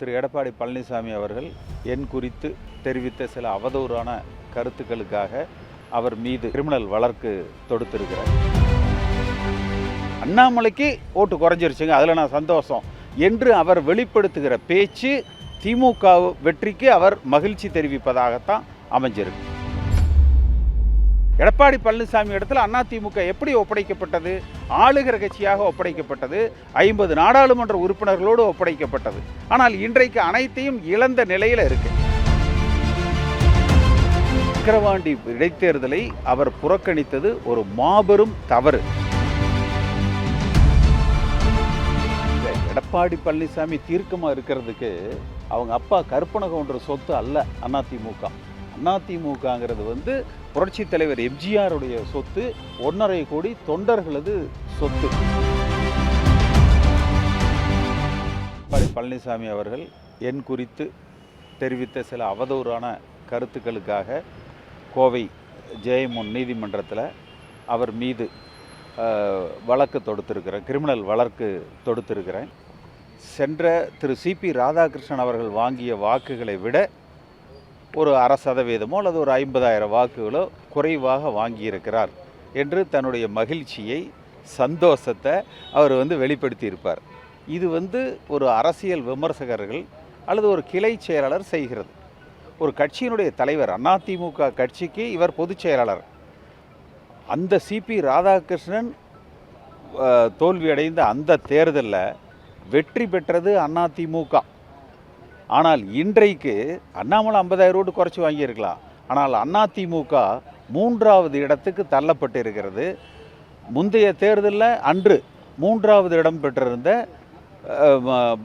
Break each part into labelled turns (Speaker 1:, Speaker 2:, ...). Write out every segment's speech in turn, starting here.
Speaker 1: திரு எடப்பாடி பழனிசாமி அவர்கள் என் குறித்து தெரிவித்த சில அவதூறான கருத்துக்களுக்காக அவர் மீது கிரிமினல் வழக்கு தொடுத்திருக்கிறார். அண்ணாமலைக்கு ஓட்டு குறைஞ்சிருச்சுங்க அதில் நான் சந்தோஷம். என்று அவர் வெளிப்படுத்துகிற பேச்சு திமுக வெற்றிக்கு அவர் மகிழ்ச்சி தெரிவிப்பதாகத்தான் அமைஞ்சிருக்கு. எடப்பாடி பழனிசாமி இடத்துல அதிமுக எப்படி ஒப்படைக்கப்பட்டது? ஆளுகிற கட்சியாக ஒப்படைக்கப்பட்டது. ஐம்பது நாடாளுமன்ற உறுப்பினர்களோடு ஒப்படைக்கப்பட்டது. ஆனால் இன்றைக்கு அனைத்தையும் இழந்த நிலையில் இருக்கு. விக்கிரவாண்டி இடைத்தேர்தலை அவர் புறக்கணித்தது ஒரு மாபெரும் தவறு. எடப்பாடி பழனிசாமி தீர்க்கமாக இருக்கிறதுக்கு அவங்க அப்பா கருப்பணகவுண்டர் சொத்து அல்ல அதிமுக. அதிமுகங்கிறது வந்து புரட்சி தலைவர் எம்ஜிஆருடைய சொத்து ஒன்றரை கோடி தொண்டர்களது சொத்து. பழனிசாமி அவர்கள் என் குறித்து தெரிவித்த சில அவதூறான கருத்துக்களுக்காக கோவை ஜெயமுன் நீதிமன்றத்தில் அவர் மீது வழக்கு தொடுத்திருக்கிறேன் கிரிமினல் வழக்கு தொடுத்திருக்கிறேன். சென்ற திரு சிபி ராதாகிருஷ்ணன் அவர்கள் வாங்கிய வாக்குகளை விட ஒரு அரை சதவீதமோ அல்லது ஒரு ஐம்பதாயிரம் வாக்குகளோ குறைவாக வாங்கியிருக்கிறார் என்று தன்னுடைய மகிழ்ச்சியை சந்தோஷத்தை அவர் வந்து வெளிப்படுத்தியிருப்பார். இது வந்து ஒரு அரசியல் விமர்சகர்கள் அல்லது ஒரு கிளை செயலாளர் செய்கிறது. ஒரு கட்சியினுடைய தலைவர் அதிமுக கட்சிக்கு இவர் பொதுச் செயலாளர். அந்த சிபி ராதாகிருஷ்ணன் தோல்வியடைந்த அந்த தேர்தலில் வெற்றி பெற்றது அதிமுக. ஆனால் இன்றைக்கு அண்ணாமலை ஐம்பதாயிரம் ரோடு குறைச்சி வாங்கியிருக்கலாம். ஆனால் அதிமுக மூன்றாவது இடத்துக்கு தள்ளப்பட்டு இருக்கிறது முந்தைய தேர்தலில் அன்று மூன்றாவது இடம் பெற்றிருந்த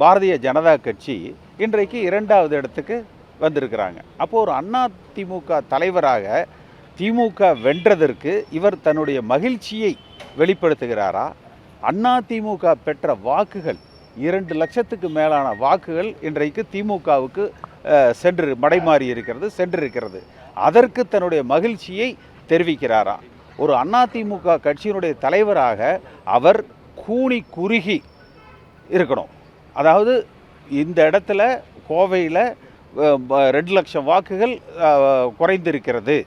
Speaker 1: பாரதிய ஜனதா கட்சி இன்றைக்கு இரண்டாவது இடத்துக்கு வந்திருக்கிறாங்க. அப்போது ஒரு அண்ணா திமுக தலைவராக திமுக வென்றதற்கு இவர் தன்னுடைய மகிழ்ச்சியை வெளிப்படுத்துகிறாரா? அண்ணா திமுக பெற்ற வாக்குகள் இரண்டு லட்சத்துக்கு மேலான வாக்குகள் இன்றைக்கு திமுகவுக்கு சென்று மடைமாறி இருக்கிறது சென்றிருக்கிறது அதற்கு தன்னுடைய மகிழ்ச்சியை தெரிவிக்கிறாரா? ஒரு அதிமுக கட்சியினுடைய தலைவராக அவர் கூனி குறுகி இருக்கணும். அதாவது இந்த இடத்துல கோவையில் ரெண்டு லட்சம் வாக்குகள் குறைந்திருக்கிறது.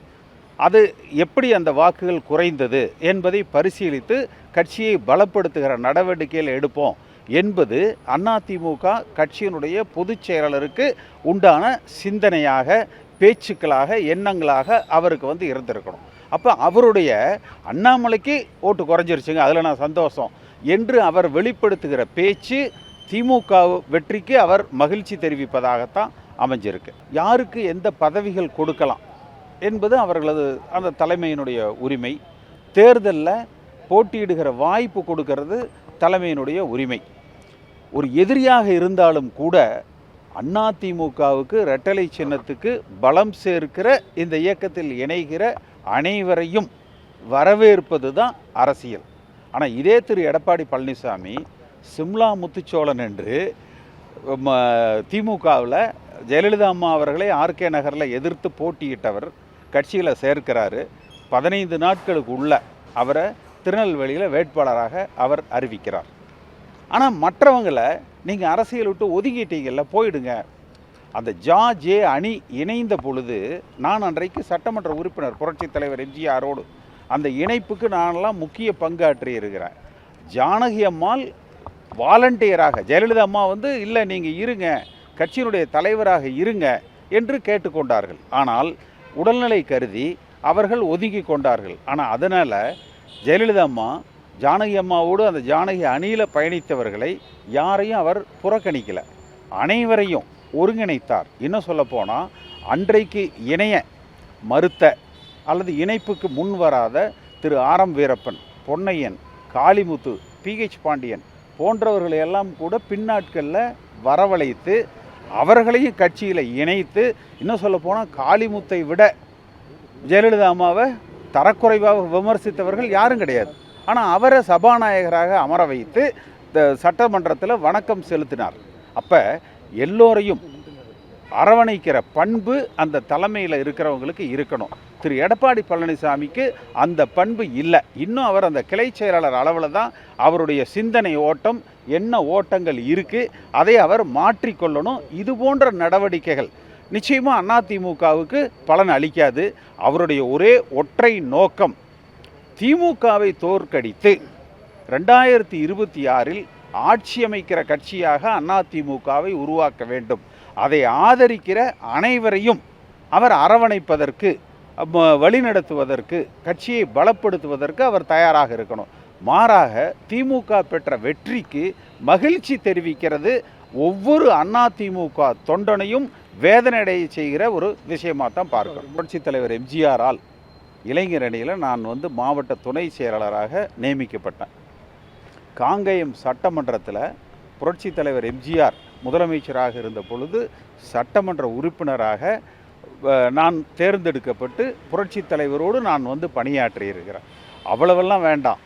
Speaker 1: அது எப்படி அந்த வாக்குகள் குறைந்தது என்பதை பரிசீலித்து கட்சியை பலப்படுத்துகிற நடவடிக்கையில் எடுப்போம். என்பது அதிமுக கட்சியினுடைய பொதுச் செயலாளருக்கு உண்டான சிந்தனையாக பேச்சுக்களாக எண்ணங்களாக அவருக்கு வந்து இருந்திருக்கணும். அப்போ அவருடைய அண்ணாமலைக்கு ஓட்டு குறைஞ்சிருச்சுங்க அதில் நான் சந்தோஷம் என்று அவர் வெளிப்படுத்துகிற பேச்சு திமுக வெற்றிக்கு அவர் மகிழ்ச்சி தெரிவிப்பதாகத்தான் அமைஞ்சிருக்கு. யாருக்கு எந்த பதவிகள் கொடுக்கலாம் என்பது அவர்களது அந்த தலைமையினுடைய உரிமை. தேர்தலில் போட்டியிடுகிற வாய்ப்பு கொடுக்கறது தலைமையினுடைய உரிமை. ஒரு எதிரியாக இருந்தாலும் கூட அதிமுகவுக்கு ரெட்டலை சின்னத்துக்கு பலம் சேர்க்கிற இந்த இயக்கத்தில் இணைகிற அனைவரையும் வரவேற்பது தான் அரசியல். ஆனால் இதே திரு எடப்பாடி பழனிசாமி சிம்லா முத்துச்சோழன் என்று திமுகவில் ஜெயலலிதா அம்மா அவர்களை ஆர்கே நகரில் எதிர்த்து போட்டியிட்டவர் கட்சியில் சேர்க்கிறாரு. பதினைந்து நாட்களுக்கு உள்ள அவரை திருநெல்வேலியில் வேட்பாளராக அவர் அறிவிக்கிறார். ஆனால் மற்றவங்களை நீங்கள் அரசியல் விட்டு ஒதுங்கிட்டீங்கல்ல போயிடுங்க. அந்த ஜா ஜே அணி இணைந்த பொழுது நான் அன்றைக்கு சட்டமன்ற உறுப்பினர் புரட்சித் தலைவர் எம்ஜிஆரோடு அந்த இணைப்புக்கு நானெல்லாம் முக்கிய பங்காற்றி இருக்கிறேன். ஜானகி அம்மாள் வாலண்டியராக ஜெயலலிதா அம்மா வந்து இல்லை நீங்கள் இருங்க. கட்சியினுடைய தலைவராக இருங்க என்று கேட்டுக்கொண்டார்கள் ஆனால் உடல்நிலை கருதி அவர்கள் ஒதுங்கி கொண்டார்கள். ஆனால் அதனால் ஜெயலலிதா அம்மா ஜானகி அம்மாவோடு அந்த ஜானகி அணியில் பயணித்தவர்களை யாரையும் அவர் புறக்கணிக்கலை. அனைவரையும் ஒருங்கிணைத்தார். இன்னும் சொல்லப்போனால் அன்றைக்கு இணைய மறுத்த அல்லது இணைப்புக்கு முன் வராத Thiru R M Veerappan Ponnaiyan Kalimuthu P H Pandian போன்றவர்களை எல்லாம் கூட பின்னாட்களில் வரவழைத்து அவர்களையும் கட்சியில் இணைத்து இன்னும் சொல்லப்போனால் காளிமுத்தை விட ஜெயலலிதா அம்மாவை தரக்குறைவாக விமர்சித்தவர்கள் யாரும் கிடையாது. ஆனால் அவரை சபாநாயகராக அமர வைத்து சட்டமன்றத்தில் வணக்கம் செலுத்தினார். அப்போ எல்லோரையும் அரவணைக்கிற பண்பு அந்த தலைமையில் இருக்கிறவங்களுக்கு இருக்கணும். திரு எடப்பாடி பழனிசாமிக்கு அந்த பண்பு இல்லை. இன்னும் அவர் அந்த கிளை செயலாளர் அளவில் தான் அவருடைய சிந்தனை ஓட்டம் என்ன ஓட்டங்கள் இருக்குது அதை அவர் மாற்றிக்கொள்ளணும் இது போன்ற நடவடிக்கைகள் நிச்சயமாக அதிமுகவுக்கு பலன் அளிக்காது. அவருடைய ஒரே ஒற்றை நோக்கம் திமுகவை தோற்கடித்து ரெண்டாயிரத்தி இருபத்தி ஆறில் ஆட்சி அமைக்கிற கட்சியாக அதிமுகவை உருவாக்க வேண்டும். அதை ஆதரிக்கிற அனைவரையும் அவர் அரவணைப்பதற்கு வழிநடத்துவதற்கு கட்சியை பலப்படுத்துவதற்கு அவர் தயாராக இருக்கணும். மாறாக திமுக பெற்ற வெற்றிக்கு மகிழ்ச்சி தெரிவிக்கிறது ஒவ்வொரு அதிமுக தொண்டனையும் வேதனையடைய செய்கிற ஒரு விஷயமாக தான் பார்க்கணும். புரட்சித் தலைவர் எம்ஜிஆரால் இளைஞர் அணியில் நான் வந்து மாவட்ட துணை செயலாளராக நியமிக்கப்பட்டேன். காங்கயம் சட்டமன்றத்தில் புரட்சித் தலைவர் எம்ஜிஆர் முதலமைச்சராக இருந்த பொழுது சட்டமன்ற உறுப்பினராக நான் தேர்ந்தெடுக்கப்பட்டு புரட்சித் தலைவரோடு நான் வந்து பணியாற்றியிருக்கிறேன் அவ்வளவெல்லாம் வேண்டாம்.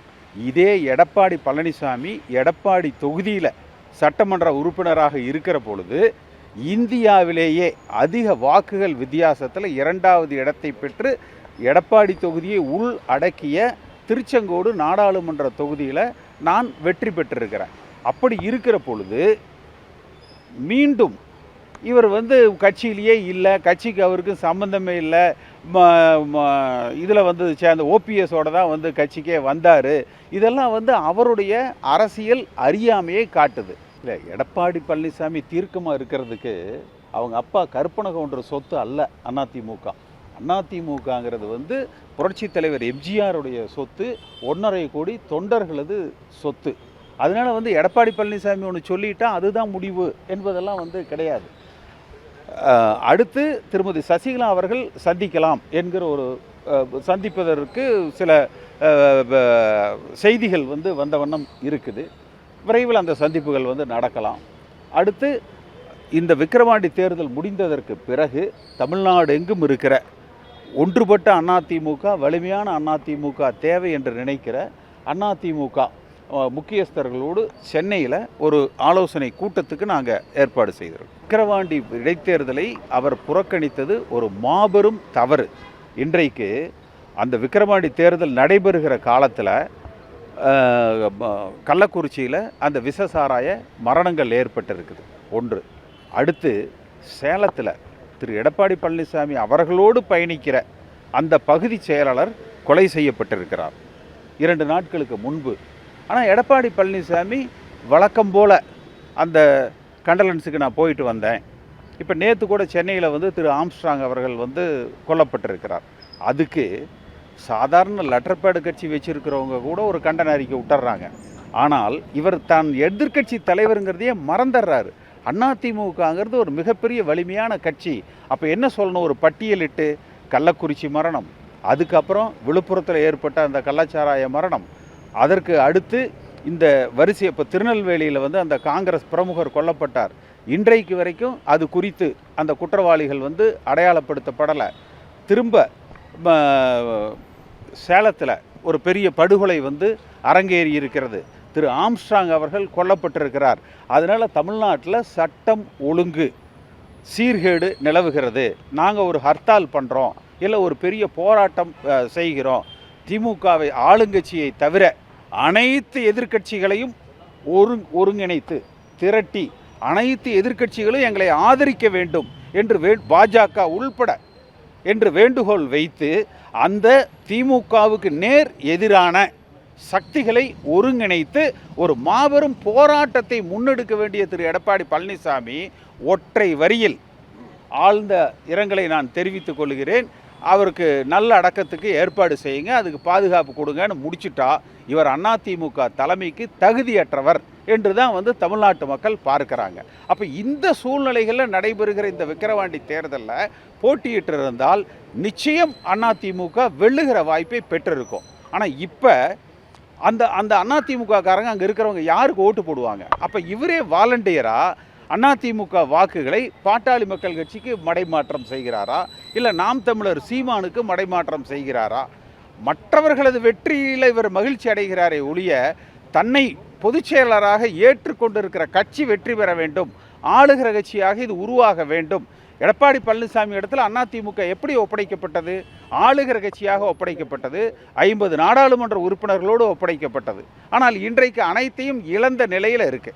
Speaker 1: இதே எடப்பாடி பழனிசாமி எடப்பாடி தொகுதியில் சட்டமன்ற உறுப்பினராக இருக்கிற பொழுது இந்தியாவிலேயே அதிக வாக்குகள் வித்தியாசத்தில் இரண்டாவது இடத்தை பெற்று எடப்பாடி தொகுதியை உள் அடக்கிய திருச்செங்கோடு நாடாளுமன்ற தொகுதியில் நான் வெற்றி பெற்றிருக்கிறேன். அப்படி இருக்கிற பொழுது மீண்டும் இவர் வந்து கட்சியிலேயே இல்லை கட்சிக்கு அவருக்கு சம்மந்தமே இல்லை இதில் வந்து சேர்ந்த ஓபிஎஸோட தான் வந்து கட்சிக்கே வந்தார். இதெல்லாம் வந்து அவருடைய அரசியல் அறியாமையை காட்டுது. இல்லை எடப்பாடி பழனிசாமி தீர்க்கமாக இருக்கிறதுக்கு அவங்க அப்பா கற்பனை சொத்து அல்ல அதிமுக அதிமுகங்கிறது வந்து புரட்சித் தலைவர் எம்ஜிஆருடைய சொத்து ஒன்றரை கோடி தொண்டர்களது சொத்து. அதனால் வந்து எடப்பாடி பழனிசாமி ஒன்று சொல்லிட்டா அதுதான் முடிவு என்பதெல்லாம் வந்து கிடையாது. அடுத்து திருமதி சசிகலா அவர்கள் சந்திக்கலாம் என்கிற ஒரு சந்திப்பதற்கு சில செய்திகள் வந்து வந்த வண்ணம் இருக்குது. விரைவில் அந்த சந்திப்புகள் வந்து நடக்கலாம். அடுத்து இந்த விக்கிரவாண்டி தேர்தல் முடிந்ததற்கு பிறகு தமிழ்நாடு எங்கும் இருக்கிற ஒன்றுபட்ட அதிமுக வலிமையான அதிமுக தேவை என்று நினைக்கிற அதிமுக முக்கியஸ்தர்களோடு சென்னையில் ஒரு ஆலோசனை கூட்டத்துக்கு நாங்கள் ஏற்பாடு செய்திருக்கோம். விக்கிரவாண்டி இடைத்தேர்தலை அவர் புறக்கணித்தது ஒரு மாபெரும் தவறு. இன்றைக்கு அந்த விக்கிரவாண்டி தேர்தல் நடைபெறுகிற காலத்தில் கள்ளக்குறிச்சியில் அந்த விசசாராய மரணங்கள் ஏற்பட்டிருக்குது. ஒன்று. அடுத்து சேலத்தில் திரு எடப்பாடி பழனிசாமி அவர்களோடு பயணிக்கிற அந்த பகுதி செயலாளர் கொலை செய்யப்பட்டிருக்கிறார். இரண்டு நாட்களுக்கு முன்பு. ஆனால் எடப்பாடி பழனிசாமி வழக்கம் போல அந்த கண்டலன்ஸுக்கு நான் போயிட்டு வந்தேன். இப்போ நேற்று கூட சென்னையில் வந்து திரு ஆம்ஸ்ட்ராங் அவர்கள் வந்து கொல்லப்பட்டிருக்கிறார். அதுக்கு சாதாரண லெட்டர் பேடு கட்சி வச்சிருக்கிறவங்க கூட ஒரு கண்டன அறிக்கை விட்டுறாங்க. ஆனால் இவர் தான் எதிர்க்கட்சி தலைவருங்கிறதையே மறந்துடுறாரு. அதிமுகங்கிறது ஒரு மிகப்பெரிய வலிமையான கட்சி. அப்போ என்ன சொல்லணும்? ஒரு பட்டியலிட்டு கள்ளக்குறிச்சி மரணம். அதுக்கப்புறம் விழுப்புரத்தில் ஏற்பட்ட அந்த கள்ளச்சாராய மரணம். அதற்கு அடுத்து இந்த வரிசை இப்போ திருநெல்வேலியில் வந்து அந்த காங்கிரஸ் பிரமுகர் கொல்லப்பட்டார். இன்றைக்கு வரைக்கும் அது குறித்து அந்த குற்றவாளிகள் வந்து அடையாளப்படுத்தப்படலை. திரும்ப சேலத்தில் ஒரு பெரிய படுகொலை வந்து அரங்கேறி இருக்கிறது. திரு ஆம்ஸ்ட்ராங் அவர்கள் கொல்லப்பட்டிருக்கிறார். அதனால் தமிழ்நாட்டில் சட்டம் ஒழுங்கு சீர்கேடு நிலவுகிறது. நாங்கள் ஒரு ஹர்த்தால் பண்ணுறோம் இல்லை ஒரு பெரிய போராட்டம் செய்கிறோம். திமுகவை ஆளுங்கட்சியை தவிர அனைத்து எதிர்க்கட்சிகளையும் ஒரு ஒருங்கிணைத்து திரட்டி அனைத்து எதிர்க்கட்சிகளும் எங்களை ஆதரிக்க வேண்டும் என்று வே பாஜக உள்பட என்று வேண்டுகோள் வைத்து அந்த திமுகவுக்கு நேர் எதிரான சக்திகளை ஒருங்கிணைத்து ஒரு மாபெரும் போராட்டத்தை முன்னெடுக்க வேண்டிய திரு எடப்பாடி பழனிசாமி ஒற்றை வரியில் ஆழ்ந்த இரங்கலை நான் தெரிவித்துக் கொள்கிறேன். அவருக்கு நல்ல அடக்கத்துக்கு ஏற்பாடு செய்யுங்க. அதுக்கு பாதுகாப்பு கொடுங்கன்னு முடிச்சுட்டா இவர் அதிமுக தலைமைக்கு தகுதியற்றவர் என்று தான் வந்து தமிழ்நாட்டு மக்கள் பார்க்குறாங்க. அப்போ இந்த சூழ்நிலைகளில் நடைபெறுகிற இந்த விக்கிரவாண்டி தேர்தலில் போட்டியிட்டு இருந்தால் நிச்சயம் அதிமுக வெல்லுகிற வாய்ப்பை பெற்றிருக்கும். ஆனால் இப்போ அந்த அந்த அதிமுககாரங்க அங்கே இருக்கிறவங்க யாருக்கு ஓட்டு போடுவாங்க? அப்போ இவரே வாலண்டியராக அதிமுக வாக்குகளை பாட்டாளி மக்கள் கட்சிக்கு மடைமாற்றம் செய்கிறாரா? இல்லை நாம் தமிழர் சீமானுக்கு மடைமாற்றம் செய்கிறாரா? மற்றவர்களது வெற்றியில் இவர் மகிழ்ச்சி அடைகிறாரே ஒழிய தன்னை பொதுச் செயலாளராக ஏற்றுக்கொண்டிருக்கிற கட்சி வெற்றி பெற வேண்டும். ஆளுகிற கட்சியாக இது உருவாக வேண்டும். எடப்பாடி பழனிசாமி இடத்துல அதிமுக எப்படி ஒப்படைக்கப்பட்டது? ஆளுகிற கட்சியாக ஒப்படைக்கப்பட்டது. ஐம்பது நாடாளுமன்ற உறுப்பினர்களோடு ஒப்படைக்கப்பட்டது. ஆனால் இன்றைக்கு அனைத்தையும் இழந்த நிலையில் இருக்கு.